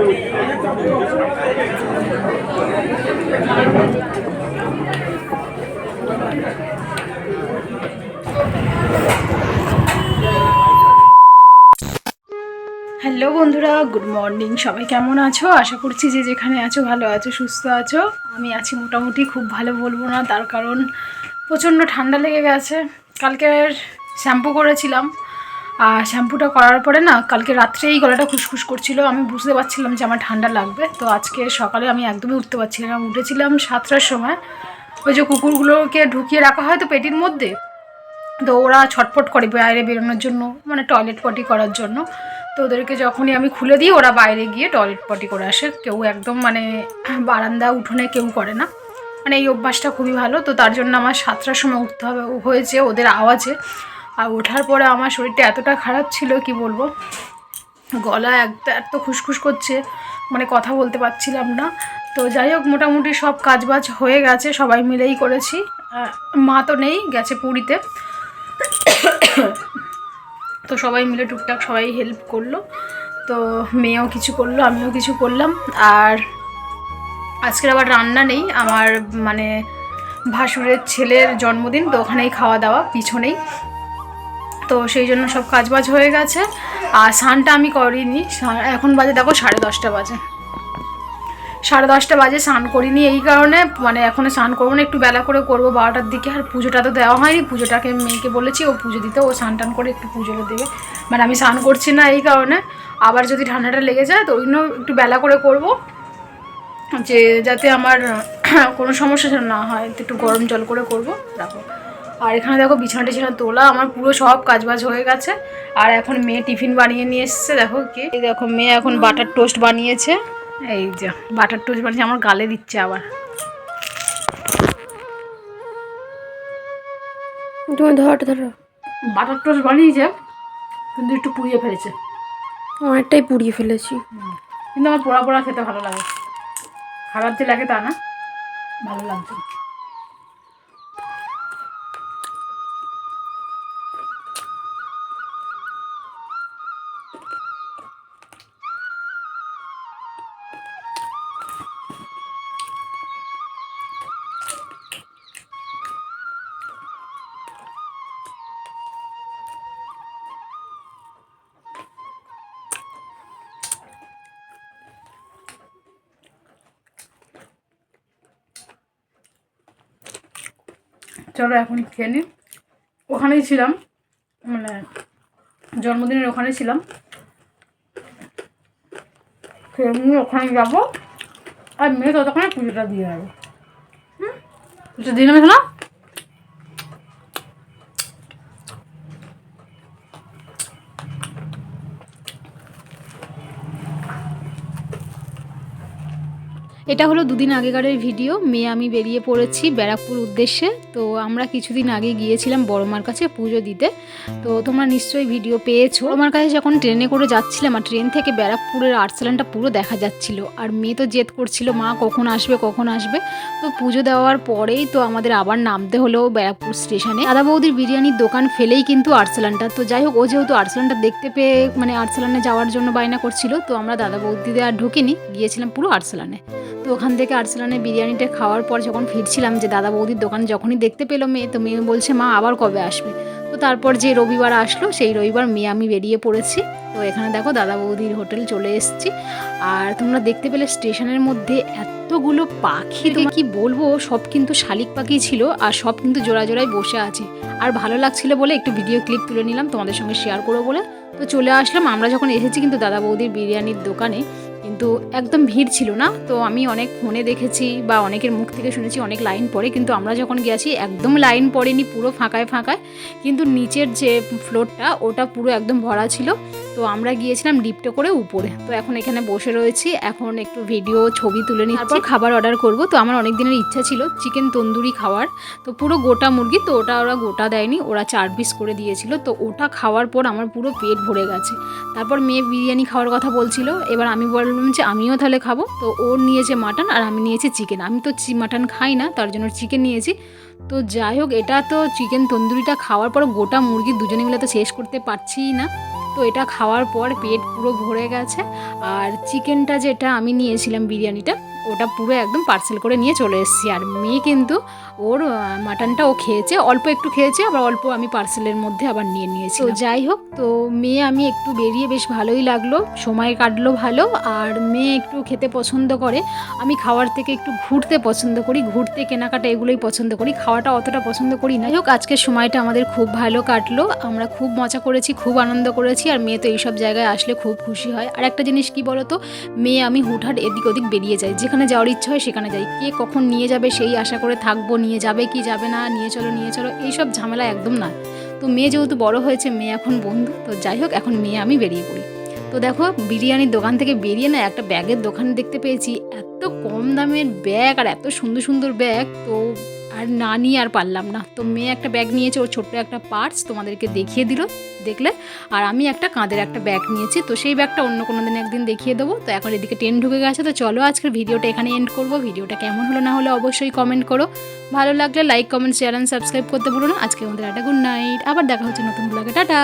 Hello বন্ধুরা, good morning. সবাই কেমন আছো? আশা করছি যে যেখানে আছো, ভালো আছো, সুস্থ আছো। আমি আছি মোটামুটি, খুব ভালো বলব না, তার কারণ প্রচণ্ড ঠান্ডা লেগে গেছে। কালকের শ্যাম্পু করেছিলাম। আর শ্যাম্পুটা করার পরে না, কালকে রাত্রেই গলাটা খুসখুস করছিল। আমি বুঝতে পারছিলাম যে আমার ঠান্ডা লাগবে। তো আজকে সকালে আমি একদমই উঠতে পারছিলাম উঠেছিলাম সাতটার সময়। ওই যে কুকুরগুলোকে ঢুকিয়ে রাখা হয় তো পেটির মধ্যে? তো ওরা ছটফট করে বাইরে বেরোনোর জন্য মানে টয়লেট পটি করার জন্য। তো ওদেরকে যখনই আমি খুলে দিই, ওরা বাইরে গিয়ে টয়লেট পটি করে আসে। কেউ একদম মানে বারান্দা উঠোনে কেউ করে না। মানে এই অভ্যাসটা খুবই ভালো। তো তার জন্য আমার সাতটার সময় উঠতে হবে। হয়েছে ওদের আওয়াজে। আর ওঠার পরে আমার শরীরটা এতটা খারাপ ছিল, কি বলব? গলা একটা এত খুসখুস করছে মানে কথা বলতে পারছিলাম না। তো যাই হোক, মোটামুটি সব কাজবাজ হয়ে গেছে, সবাই মিলেই করেছি। মা তো নেই, গেছে পুরীতে। তো সবাই মিলে টুকটাক সবাই হেল্প করল। তো মেয়েও কিছু করল, আমিও কিছু করলাম। আর আজকের আবার রান্না নেই, আমার মানে ভাসুরের ছেলের জন্মদিন, তো ওখানেই খাওয়া দাওয়া, পিছনেই। তো সেই জন্য সব কাজবাজ হয়ে গেছে। আর স্নানটা আমি করিনি। এখন বাজে দেখো সাড়ে দশটা বাজে। সাড়ে দশটা বাজে স্নান করিনি এই কারণে মানে এখন স্নান করব না, একটু বেলা করে করব বারোটার দিকে। আর পুজোটা তো দেওয়া হয়নি, পুজোটাকে মেয়েকে বলেছি, ও পুজো দিতে, ও স্নান টান করে একটু পুজোটা দেবে। মানে আমি স্নান করছি না এই কারণে। আবার যদি ঠান্ডাটা লেগে যায়, তো ওই জন্য একটু বেলা করে করব। যে, যাতে আমার কোনো সমস্যা না হয়, একটু গরম জল করে করব। রাখো। আর এখানে দেখো বিছানা টিছানা তোলা আমার পুরো সব কাজবাজ হয়ে গেছে। আর এখন মেয়ে টিফিন বানিয়ে নিয়ে এসছে দেখো কি। এই দেখো মেয়ে এখন বাটার টোস্ট বানিয়েছে। এই যে বাটার টোস্ট বানিয়েছে আমার গালে দিচ্ছে আবার। তুমি ধরো ধরো। বাটার টোস্ট বানিয়েছে কিন্তু একটু পুড়িয়ে ফেলেছে। অনেকটাই পুড়িয়ে ফেলেছি। কিন্তু আমার পোড়া পোড়া খেতে ভালো লাগে। খারাপ যে লাগে তা না ভালো লাগছে চলো এখন খেয়ে নিই ওখানেই ছিলাম মানে জন্মদিনের ওখানে ছিলাম। খেয়ে ওখানে যাব। আর মেয়ে ততক্ষণে পুজোটা দিয়ে যাব। হুম? দিয়ে নেবে এটা হলো দুদিন আগেকারের ভিডিও। মেয়ে আমি বেরিয়ে পড়েছি ব্যারাকপুর উদ্দেশ্যে। তো আমরা কিছুদিন আগে গিয়েছিলাম বড়মার কাছে পুজো দিতে। তো তোমরা নিশ্চয়ই ভিডিও পেয়েছ। আমার কাছে যখন ট্রেনে করে যাচ্ছিলাম, আর ট্রেন থেকে ব্যারাকপুরের আর্সেলানটা পুরো দেখা যাচ্ছিল। আর মেয়ে তো জেদ করছিল, মা, কখন আসবে কখন আসবে? তো পুজো দেওয়ার পরেই তো আমাদের আবার নামতে হলো ব্যারাকপুর স্টেশনে। দাদা বৌদির বিরিয়ানির দোকান ফেলেই কিন্তু আর্সেলানটা তো যাই হোক, ও যেহেতু আর্সেলানটা দেখতে পেয়ে মানে আর্সেলানে যাওয়ার জন্য বায়না করছিল, তো আমরা দাদা বৌদিদের আর ঢুকিনি, গিয়েছিলাম পুরো আর্সেলানে তো ওখান থেকে আর্সেলানে বিরিয়ানিটা খাওয়ার পর যখন ফিরছিলাম যে দাদা বৌদির দোকান যখনই দেখতে পেল মেয়ে, তো মেয়ে বলছে, মা, আবার কবে আসবে? তো তারপর যে রবিবার আসলো, সেই রবিবার মেয়ে আমি বেরিয়ে পড়েছি। তো এখানে দেখো দাদা বৌদির হোটেল চলে এসেছি। আর তোমরা দেখতে পেলে স্টেশনের মধ্যে এতগুলো পাখি তোমাকে কি বলব? সব কিন্তু শালিক পাখি ছিল আর সব কিন্তু জোড়া জোড়ায় বসে আছে। আর ভালো লাগছিল বলে একটু ভিডিও ক্লিপ তুলে নিলাম তোমাদের সঙ্গে শেয়ার করব বলে। তো চলে আসলাম, আমরা যখন এসেছি কিন্তু দাদা বৌদির বিরিয়ানির দোকানে। কিন্তু একদম ভিড় ছিল না। তো আমি অনেক ফোনে দেখেছি বা অনেকের মুখ থেকে শুনেছি অনেক লাইন পড়ে, কিন্তু আমরা যখন গেছি একদম লাইন পড়েনি, পুরো ফাঁকায় ফাঁকায়। কিন্তু নিচের যে ফ্লোরটা ওটা পুরো একদম ভরা ছিল। তো আমরা গিয়েছিলাম লিফটে করে উপরে। তো এখন এখানে বসে রয়েছি, এখন একটু ভিডিও ছবি তুলে নিচ্ছি। তারপর খাবার অর্ডার করব। তো আমার অনেক দিনের ইচ্ছা ছিল চিকেন তন্দুরি খাওয়ার। তো পুরো গোটা মুরগি, তো ওটা ওরা গোটা দেয়নি, ওরা চার পিস করে দিয়েছিল। তো ওটা খাওয়ার পর আমার পুরো পেট ভরে গেছে। তারপর মেয়ে বিরিয়ানি খাওয়ার কথা বলছিল। এবার আমি বললাম যে আমিও তাহলে খাব। তো ওর নিয়েছে মাটন আর আমি নিয়েছি চিকেন আমি তো মাটন খাই না, তার জন্য চিকেন নিয়েছি। তো যাই হোক, এটা তো চিকেন তন্দুরিটা খাওয়ার পর গোটা মুরগি দুজনে মিলে তো শেষ করতে পারছিই না। তো এটা খাওয়ার পর পেট পুরো ভরে গেছে। আর চিকেনটা যেটা আমি নিয়েছিলাম বিরিয়ানিটা ওটা পুরো একদম পার্সেল করে নিয়ে চলে এসেছি। আর মেয়ে কিন্তু ওর মাটনটা ও খেয়েছে, অল্প একটু খেয়েছে, আবার অল্প আমি পার্সেলের মধ্যে আবার নিয়ে নিয়েছি তো যাই হোক, তো মেয়ে আমি একটু বেরিয়ে বেশ ভালোই লাগল, সময় কাটলো ভালো, আর মেয়ে একটু খেতে পছন্দ করে। আমি খাওয়ার থেকে একটু ঘুরতে পছন্দ করি, ঘুরতে, কেনাকাটা এগুলোই পছন্দ করি, খাওয়াটা অতটা পছন্দ করি না। হোক, আজকের সময়টা আমাদের খুব ভালো কাটলো, আমরা খুব মজা করেছি, খুব আনন্দ করেছি, আর মেয়ে তো এইসব জায়গায় আসলে খুব খুশি হয়। আর একটা জিনিস কি বলো তো মেয়ে আমি হুটহাট এদিক ওদিক বেরিয়ে যাই, যেখানে যাওয়ার ইচ্ছা হয় সেখানে যাই। কে কখন নিয়ে যাবে সেই আশা করে থাকব, নিয়ে যাবে কি যাবে না, নিয়ে চলো নিয়ে চলো, এইসব ঝামেলা একদম না তো মেয়ে যেহেতু বড় হয়েছে, মেয়ে এখন বন্ধু, তো যাই হোক, এখন মেয়ে আমি বেরিয়ে পড়ি। তো দেখো, বিরিয়ানির দোকান থেকে বেরিয়ে না একটা ব্যাগের দোকান দেখতে পেয়েছি। এত কম দামের ব্যাগ আর এত সুন্দর সুন্দর ব্যাগ, তো আর না নিয়ে আর পারলাম না। তো মেয়ে একটা ব্যাগ নিয়েছে, ওর ছোট্ট একটা পার্টস তোমাদেরকে দেখিয়ে দিল, দেখলে? আর আমি একটা কাঁধের একটা ব্যাগ নিয়েছি, তো সেই ব্যাগটা অন্য কোনো দিন একদিন দেখিয়ে দেবো। তো এখন এদিকে ট্রেন ঢুকে গেছে, তো চলো আজকের ভিডিওটা এখানে এন্ড করব। ভিডিওটা কেমন হলো না হলে অবশ্যই কমেন্ট করো। ভালো লাগলে like comment share and subscribe করতে ভুলো না। আজকে আমাদের একটা গুড নাইট আবার দেখা হচ্ছে নতুন ব্লগে টাটা।